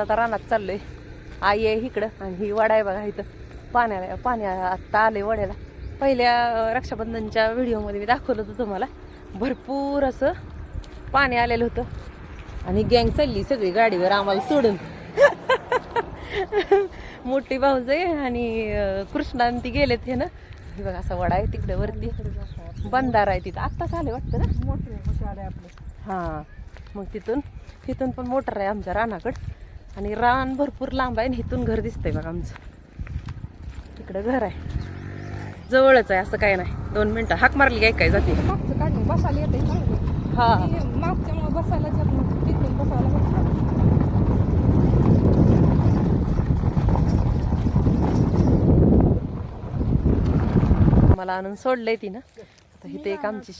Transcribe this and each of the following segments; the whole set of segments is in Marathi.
आता रानात चाललोय. आई आहे इकडं आणि ही वडा आहे बघा इथं. पाण्याला पाण्या आत्ता आले वड्याला. पहिल्या रक्षाबंधनच्या व्हिडिओमध्ये मी दाखवलं होतं तुम्हाला. भरपूर असं पाणी आलेलं होतं. आणि गँग चालली सगळी गाडीवर आम्हाला सोडून. मोठी भाऊज आहे आणि अं, कृष्णा आणि ती गेलेत हे ना. हे बघा असा वडा आहे तिकडे वरती. बंधारा आहे तिथं. आत्ताच आले वाटतं ना? मोठे कसे आले आपले. हां. मग तिथून तिथून पण मोटर आहे आमच्या रानाकडं. आणि रान भरपूर लांब आहे आणि इथून घर दिसतंय बघा आमचं. तिकडं घर आहे. जवळच आहे असं काय नाही. दोन मिनटं. हाक मारली काय काय जाते? मागचं काढून बसायला येते हा. मागच्यामुळे बसायला तिथून बसायला बसतात. मला आणून सोडलंय ती ना आता इथे एक आमची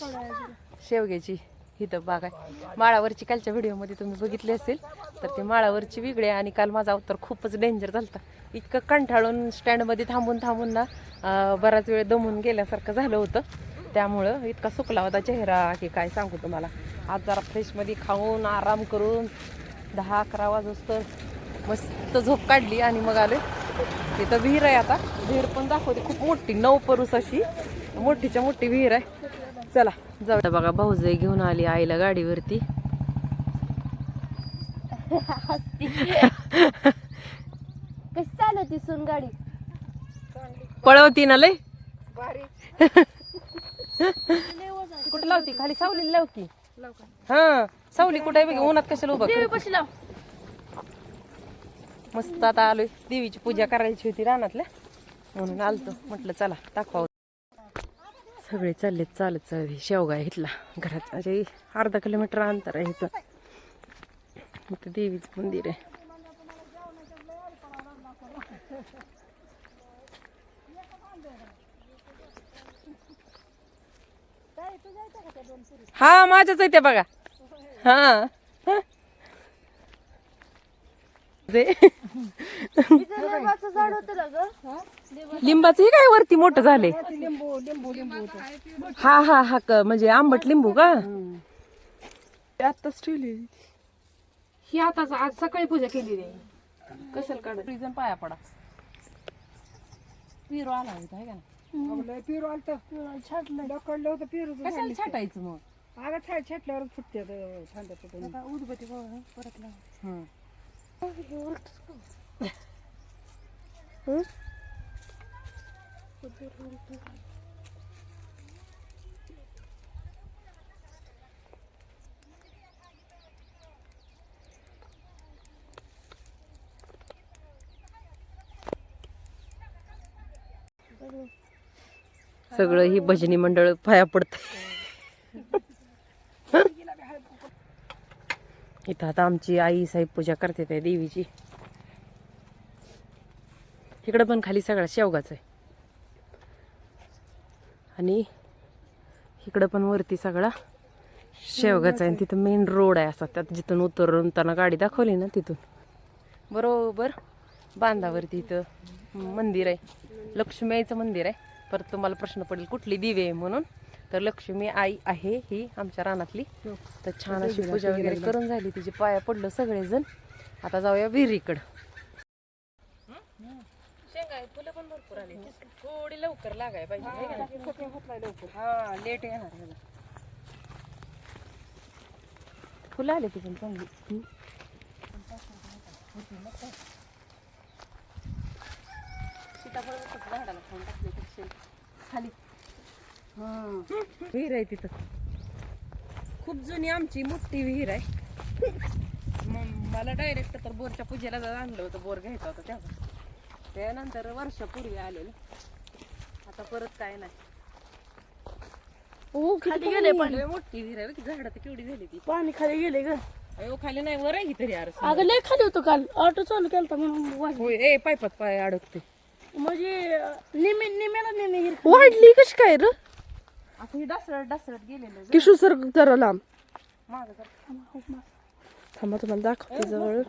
शेवग्याची इथं बाग आहे. माळावरची कालच्या व्हिडिओमध्ये तुम्ही बघितली असेल. तर ती माळावरची वेगळे आणि काल माझा अवतार खूपच डेंजर झालता. इतकं कंठाळून स्टँडमध्ये थांबून थांबून ना बराच वेळ दमून गेल्यासारखं झालं होतं. त्यामुळं इतका सुकला होता चेहरा की काय सांगू तुम्हाला. आज जरा फ्रेशमध्ये खाऊन आराम करून दहा अकरा वाजोस तर मस्त झोप काढली आणि मग आले तिथं विहीर आहे आता. विहीर पण दाखवते. खूप मोठी नऊ परूस अशी. मोठीच्या मोठी विहीर आहे. चला जाऊ बघा भाऊजाई घेऊन आली आईला गाडीवरती. कशी चालवती सून गाडी? पळवती ना लय. भारी. कुठं लावती? खाली सावली लावती. हा सावली कुठे आहे बघ उन्हात कशाला उभा करते? कशी लाव. मस्त आता आलोय. देवीची पूजा करायची होती रानातल्या. म्हणून आलतो. म्हटलं चला दाखवा सगळे चाललेत चालत चालले शेवगा इथला घरात. म्हणजे अर्धा किलोमीटर अंतर आहे इथं. इथं देवीचं मंदिर आहे हा माझ्याच आहे ते बघा. हा. लिंबाचं झाड होतं ना ग? लिंबाचं हे काय वरती मोठं झाले लिंबू लिंबू लिंबू होतं हा हा हा क- म्हणजे आंबट लिंबू का? आत्ताच ठेवली ही आताच आज सकाळी पूजा केली रे कशाला काढ रिझन पाया पडा. पिरो आला होता है का ना? पिरू आलत. छाटलं ढकललं होतं पिरू कशाला छाटायचं मग? अगं छाट छाटल्यावर फुटते छांदा फुटून उदबत्ती परत लाव हं. सगळं ही भजनी मंडळ पाया पडत इथं आता आमची आई साहेब पूजा करते त्या देवीची. इकडं पण खाली सगळा शेवगाच आहे. आणि इकडं पण वरती सगळा शेवगाचा आहे. आणि तिथं मेन रोड आहे असा. त्यात जिथून उतरून त्यांना गाडी दाखवली ना तिथून. बरोबर. बांधावरती इथं मंदिर आहे. लक्ष्मी आईचं मंदिर आहे. परत तुम्हाला प्रश्न पडेल कुठली दिवे आहे म्हणून? तर लक्ष्मी आई आहे ही आमच्या रानातली. तर छान अशी पूजा वगैरे करून झाली. तिचे पाया पडलं सगळेजण. आता जाऊया विहिरीकडं. शेंगा फुलं पण भरपूर आली. थोडी लवकर लागाय पाहिजे है का नाही? हा लेट येणार ह्याला. फुलं आले ती पण चांगली. सीताफळ झाडाला टाकले खाली. विहीर आहे तिथं. खूप जुनी आमची मोठी विहीर आहे. मग मला डायरेक्ट तर बोरच्या पूजेला जा- आणलं होतं बोर घ्यायचा होता तेव्हा. त्यानंतर वर्षापूर्वी आलेलं. आता परत काय नाही. हो खाली गेले पण. लय मोठी विहीर आहे झाडं तर केवढी झाली ती. पाणी खाली गेले ग. अयो खाली नाही वर आहे तरी यार अगं लय खाली होतो काल. ऑटो चालू केलता म्हणून वाढली. होय ए पायपात पाय अडकते म्हणजे निमे निमेला निमे वाढली कशी काय र? असं ही गेलेलं किशू सर जरा लांब. मागं जरा. थांबा तुम्हाला दाखवते जवळ.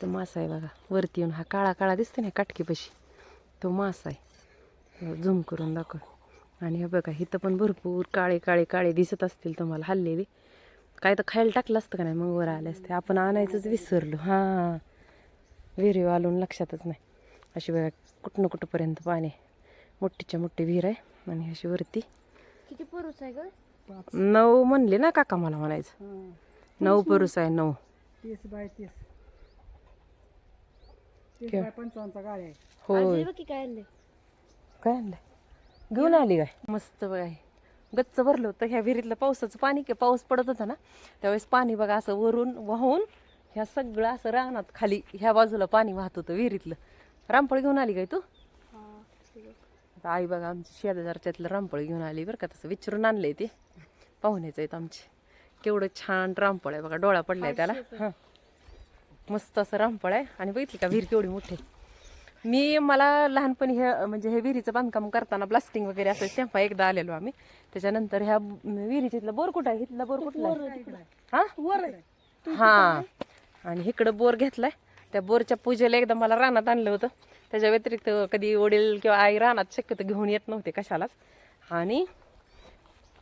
तो. मासा आहे बघा वरती येऊन हा काळा काळा दिसतो ना काटकीपाशी. तो मासा आहे. झूम करून दाखव. आणि हे बघा इथं पण भरपूर काळे काळे काळे दिसत असतील तुम्हाला हल्लेले. काय तर खायला टाकलं असतं का नाही? मग वर आले असते. आपण आणायचंच विसरलो. हां. विहिरीवर आलून लक्षातच नाही. अशी बघा कुठनं कुठंपर्यंत पाणी आहे. मोठीच्या मोठी विहीर आहे आणि अशी वरती. किती पुरुष आहे ग? नऊ म्हणले ना काका मला म्हणायचं. नऊ पुरुष आहे नऊ. तीस बाय तीस. पंचावन्नचा गाडी आहे. की काय आणले काय आणलंय? घेऊन आली काय? मस्त बघा हे. गच्च भरलं होतं ह्या विहिरीतलं पावसाचं पाणी की पाऊस पडत होता ना त्यावेळेस पाणी बघा असं वरून वाहून ह्या सगळं असं रानात खाली ह्या बाजूला पाणी वाहत होतं विहिरीतलं. रामफळ घेऊन आली काय तू? आता आई बघा आमची शेजारच्यातलं रामफळ घेऊन आली बरं का तसं विचारून आणलंय ते. पाहुण्याचं आहेत आमचे. केवढं छान रामफळ आहे बघा डोळा पडलाय त्याला. हां. मस्त असं रामफळ आहे. आणि बघितली का विहीर केवढी मोठी आहे. मी मला लहानपणी हे म्हणजे हे विहिरीचं बांधकाम करताना ब्लास्टिंग वगैरे असं तेव्हा एकदा आलेलो आम्ही. त्याच्यानंतर ह्या विहिरीच्या इथला बोर कुठं आहे? इथला बोर कुठला हा? वर आहे. हा. आणि इकडं बोर घेतलाय. त्या बोरच्या पूजेला एकदा मला रानात आणलं होतं. त्याच्या व्यतिरिक्त कधी वडील किंवा आई रानात शक्यतो घेऊन येत नव्हते कशालाच. आणि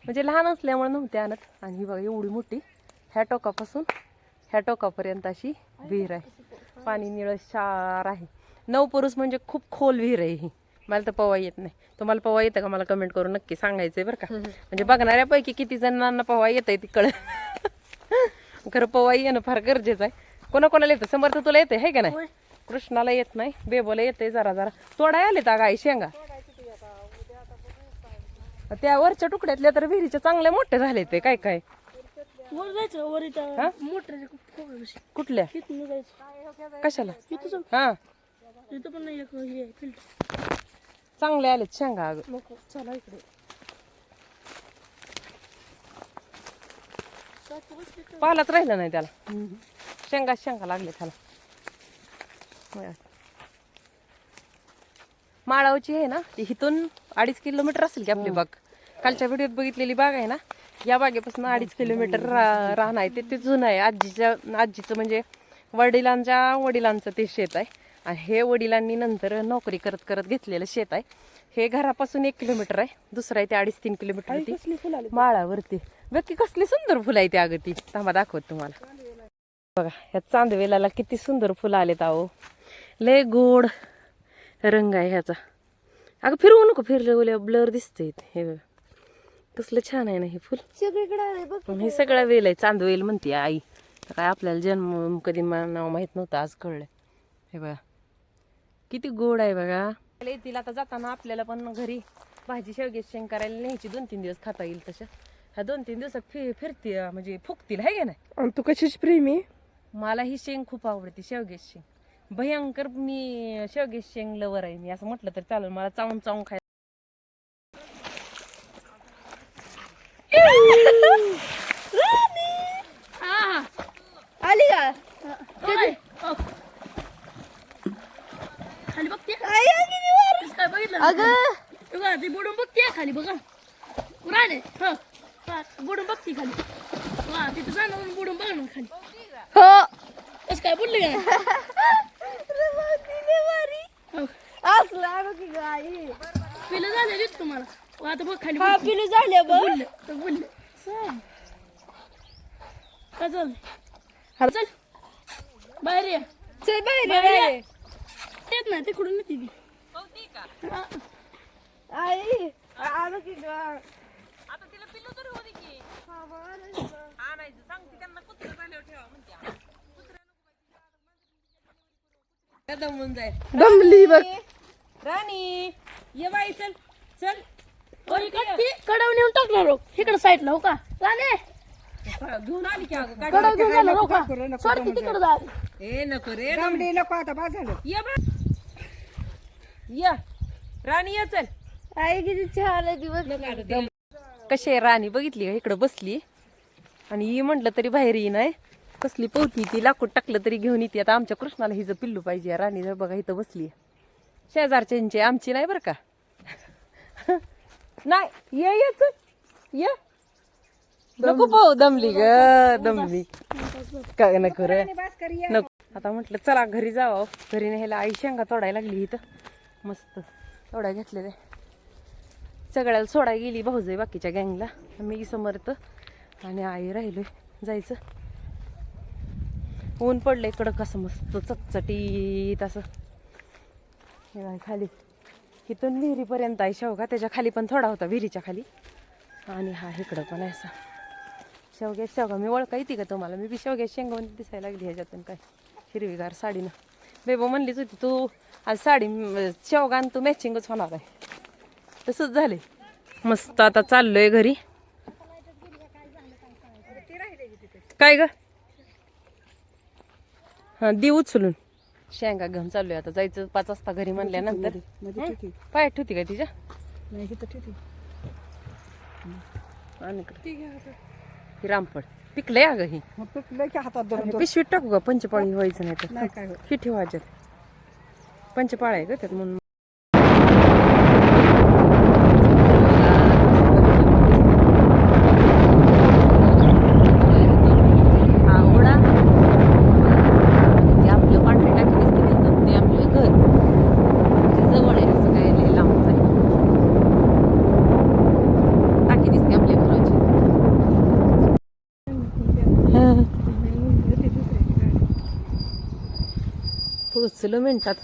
म्हणजे लहान असल्यामुळे नव्हते आणत. आणि ही बघा एवढी मोठी. ह्या टोकापासून ह्या टोकापर्यंत अशी विहीर आहे. पाणी निळं शार आहे. नऊ पुरुष म्हणजे खूप खोल विहीर आहे ही. मला तर पवा येत नाही. तुम्हाला पवा येतं का? मला कमेंट करून नक्की सांगायचंय बरं का. म्हणजे बघणाऱ्यापैकी किती जणांना पवा येत आहे ती कळ खरं पवा येणं फार गरजेचं आहे. कोणाकोणाला येतं? समर्थ तुला येते आहे का नाही? कृष्णाला येत नाही बेबोला येते जरा जरा. तोडाय आले का गाई शेंगा. त्या वरच्या तुकड्यातल्या तर विहिरीच्या चांगल्या मोठे झाले ते. काय काय? कुठल्या? कशाला. हा. इथं पण एक हे फिल्टर चांगले आलेत शेंगा अगं. नको चला इकडे. पालाच राहिलं नाही त्याला. शेंगा शेंगा लागले त्याला. माळावची आहे ना ती इथून अडीच किलोमीटर असेल की आपली बाग. कालच्या व्हिडिओत बघितलेली बाग आहे ना या बागेपासून अडीच किलोमीटर रा राहणं आहे. ते ते जुनं आहे. आजीच्या आजीचं म्हणजे वडिलांच्या वडिलांचं ते शेत आहे. आणि हे वडिलांनी नंतर नोकरी करत करत घेतलेलं शेत आहे. हे घरापासून एक किलोमीटर आहे. दुसरं आहे ते अडीच तीन किलोमीटर माळावरती. व्यक्ती कसली सुंदर फुलं आहे ती अगं ती. थांबा दाखवत तुम्हाला. बघा ह्या चांदवेलाला किती सुंदर फुलं आलेत अहो. लय गोड रंग आहे ह्याचा. अगं फिरवू नको फिरलं ब्लर दिसतंय. हे बघ. कसलं छान आहे ना हे फुल. सगळीकडे हे सगळं वेल आहे. चांदवेल म्हणते आई. काय आपल्याला जन्म कधी नाव माहीत नव्हतं आज कळलं. हे बघा. किती गोड आहे बघा. येतील आता जाताना आपल्याला पण घरी भाजी शेवग्याची शेंग करायला न्यायची. दोन तीन दिवस खाता येईल तशा. ह्या दोन तीन दिवसात फि फिरती म्हणजे फुकतील आहे का नाही? आणि तू कशीच प्रेमी? मला ही शेंग खूप आवडते शेवग्याची शेंग. भयंकर मी शेवग्याची शेंग लवर आहे मी. असं म्हटलं तर चालेल मला चावून चावून खाय आली का खाली बघते काय बघितलं? अगं. ती बुडून बघते खाली बघा राणे ह. बुडून बघते खाली. वा तिथं जाणं बुडून बघ ना खाली. हो. कसं काय बुडले का? हो. पिलं झाले दिसत तुम्हाला. आता बघ खाली पिलं झाले बुडले तर बुडले. काय चाल चल. बाहेर ये. चल बाहेर ये येत ना तिकडून ती आई आलो की ग. आता तिला पिल्लू तरी होती की. आणायचं सांगते त्यांना कुत्र झाल्यावर ठेवा म्हणते. दमून जाईल. दमली बघ. राणी ये बाई चल चल. कडव नेऊन टाकणार हो इकडे साईडला हो का? राणे. घेऊन आली की अगं कडव घेऊन जाणार हो का की तिकडे जा. ए नको रे दमली नको आता झालं. ये ये. राणी ये चल. आई किती छान आहे दिवस. कशी आहे राणी बघितली का? इकडं बसली. आणि ही म्हटलं तरी बाहेर येई नाही कसली पोहती ती लाकूड टाकलं तरी घेऊन येते. आता आमच्या कृष्णाला हिचं पिल्लू पाहिजे राणी जर बघा इथं बसली शेजारच्यांची आमची नाही बरं का? नाही ये ये चल. ये. नको पाहू दमली ग दमली. काय नको रे. नको. आता म्हटलं चला घरी जावं. घरी न्यायला आई शेंगा तोडायला लागली इथं. मस्त तोडाय घेतलेले सगळ्याला सोडायला गेली भाऊजाई बाकीच्या गँगला. मी समर्थ आणि आई राहिलोय. जायचं. ऊन पडलं इकडं कसं मस्त चटचटीत असं. हे खाली. इथून विहिरीपर्यंत आहे शेवगा त्याच्याखाली पण थोडा होता विहिरीच्या खाली. आणि हा इकडं पण आहे असा. शेवग्या शेवगा. मी ओळखा येते का तुम्हाला? मी बी शेवग्या शेंगावून दिसायला लागली ह्याच्यातून काय? हिरवीगार साडीनं. बेबो म्हणलीच होती तू आज साडी शेवगा तू मॅचिंगच होणार आहे. तसंच झाले मस्त आता चाललोय घरी. काय ग? हा दी उचलून. शेंगा घेऊन चाललोय आता जायचं पाच वाजता घरी म्हणल्यानंतर. हं? पाय ठेवती का तिच्या? आणि इकडं. ही रामफळ. पिकलंय अगं ही. की हातात आणि पिशवीत टाकू का? पंचपाळी व्हायचं नाही तर. नाही काय होत. ही ठेवायच्यात पंचपाळ आहे का त्यात म्हणून हा ओढा ते आपलं पांढरे टाकी दिसते माहिती का? ते आपलं घर ते जवळ आहे असं काय लय लांब नाही टाकी दिसते आपल्या घराची उचलू मिनटात.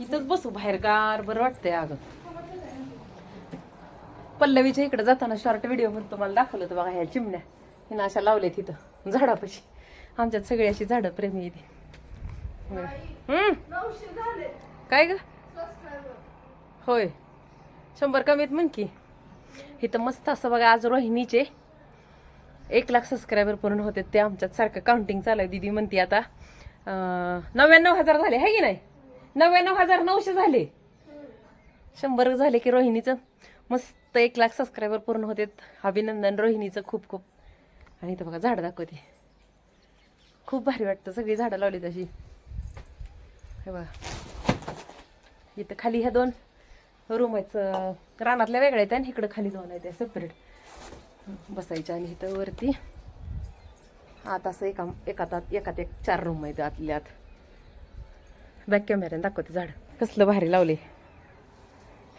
इथंच बसू बाहेर गार बरं वाटतंय अगं. पल्लवीच्या इकडे जाताना शॉर्ट व्हिडिओ म्हणून तुम्हाला दाखवलं होतं बघा ह्या चिमण्या. हिनं अशा लावल्या तिथं झाडापाशी. आमच्यात सगळी अशी झाडं प्रेमी येते काय ग? होय. शंभर कमीत म्हण की. इथं मस्त असं बघा आज रोहिणीचे एक लाख सबस्क्रायबर पूर्ण होते ते आमच्यात सारखं काउंटिंग चालू आहे. दिदी म्हणते आता नव्याण्णव हजार झाले आहे की नाही? नव्याण्णव हजार नऊशे झाले. शंभर झाले की रोहिणीचं. मस्त एक लाख सबस्क्रायबर पूर्ण होते. अभिनंदन रोहिणीचं खूप खूप. आणि इथं बघा झाडं दाखवते. खूप भारी वाटतं सगळी झाडं लावली तशी. हे बघा. इथं खाली ह्या दोन रूम आहेत रानातल्या वेगळ्या आहेत आणि इकडं खाली दोन आहेत सेपरेट बसायच्या आणि इथं वरती आत असं एका एकात एकात एक चार रूम आहेत आतल्यात. बॅक कॅमेऱ्याने दाखवते झाड. कसलं भारी लावले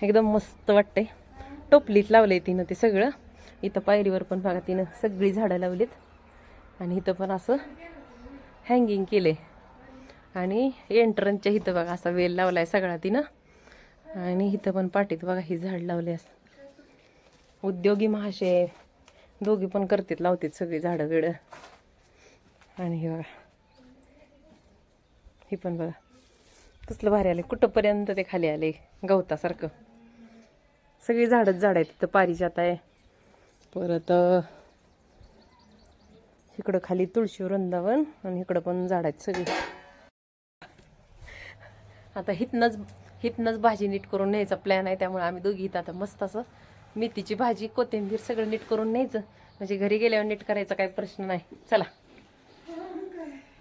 एकदम मस्त वाटतंय. टोपलीत लावलंय तिनं ते सगळं. इथं पायरीवर पण बघा तिनं सगळी झाडं लावलीत. आणि इथं पण असं हँगिंग केले आणि एंट्रन्सच्या इथं बघा असा वेल लावलाय सगळा तिनं. आणि इथं पण पाठीत बघा ही झाड लावले असं उद्योगी महाशय. दोघी पण करतात लावतात सगळी झाडं बिडं. आणि हे बघा. ही पण बघा. कसलं भारी आले कुठंपर्यंत ते खाली आले गवतासारखं. सगळी झाडच झाड आहेत तिथं पारिजात आहे. परत इकडं खाली तुळशी वृंदावन आणि इकडं पण झाड आहेत सगळी. आता हिथनंच हितनंच भाजी नीट करून न्यायचा प्लॅन आहे त्यामुळे आम्ही दोघी इथं आता मस्त असं मेथीची भाजी कोथिंबीर सगळं नीट करून न्यायचं. म्हणजे घरी गेल्यावर नीट करायचा काही प्रश्न नाही. चला.